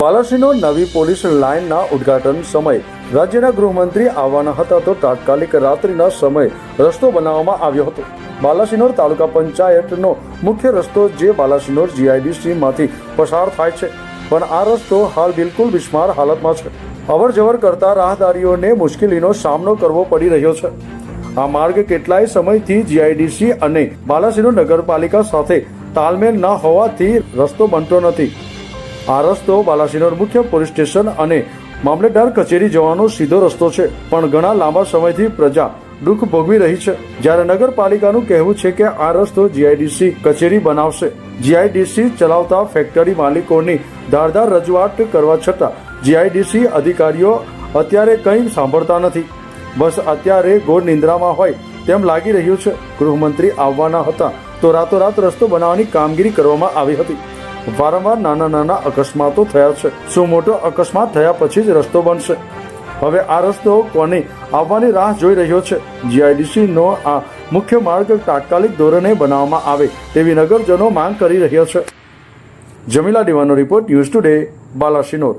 બાલાસિનોર નવી પોલીસ લાઇનના ઉદ્ઘાટન સમયે રાજ્યના ગૃહમંત્રી આવવાના હતા તો તાત્કાલિક રાત્રિના સમયે રસ્તો બનાવવામાં આવ્યો હતો. બાલાસિનોર તાલુકા પંચાયતનો મુખ્ય રસ્તો જે બાલાસિનોર જીઆઈડીસીમાંથી પસાર થાય છે. પણ આ રસ્તો હાલ બિલકુલ બિસ્માર હાલતમાં છે. અવર જવર કરતા રાહદારીઓને મુશ્કેલીનો સામનો કરવો પડી રહ્યો છે. આ માર્ગ કેટલાય સમયથી જીઆઈડીસી અને બાલાસિનોર નગરપાલિકા સાથે તાલમેલ ન હોવાથી રસ્તો બનતો નથી. આ રસ્તો બાલાસિનોર મુખ્ય પોલીસ સ્ટેશન અને મામલેદાર કચેરી જવાનો સીધો રસ્તો છે. પણ ઘણા લાંબા સમયથી પ્રજા દુઃખ ભોગવી રહી છે. જ્યારે નગરપાલિકાનું કહેવું છે કે આ રસ્તો જીઆઈડીસી કચેરી બનાવશે. જીઆઈડીસી ચલાવતા ફેક્ટરી માલિકોની ધારદાર રજૂઆત કરવા છતાં જીઆઈડીસી અધિકારીઓ અત્યારે કંઈ સાંભળતા નથી. બસ અત્યારે ગોળ નિંદ્રામાં હોય તેમ લાગી રહ્યું છે. ગૃહમંત્રી આવવાના હતા તો રાતોરાત રસ્તો બનાવવાની કામગીરી કરવામાં આવી હતી. વારંવાર નાના નાના અકસ્માતો થયા છે. શું મોટો અકસ્માત થયા પછી જ રસ્તો બનશે. હવે આ રસ્તો કોની આવવાની રાહ જોઈ રહ્યો છે. જીઆઈડીસી નો આ મુખ્ય માર્ગ તાત્કાલિક ધોરણે બનાવવામાં આવે તેવી નગરજનો માંગ કરી રહ્યા છે. જમીલા દીવાનો રિપોર્ટ ન્યૂઝ ટુડે, બાલાસિનોર.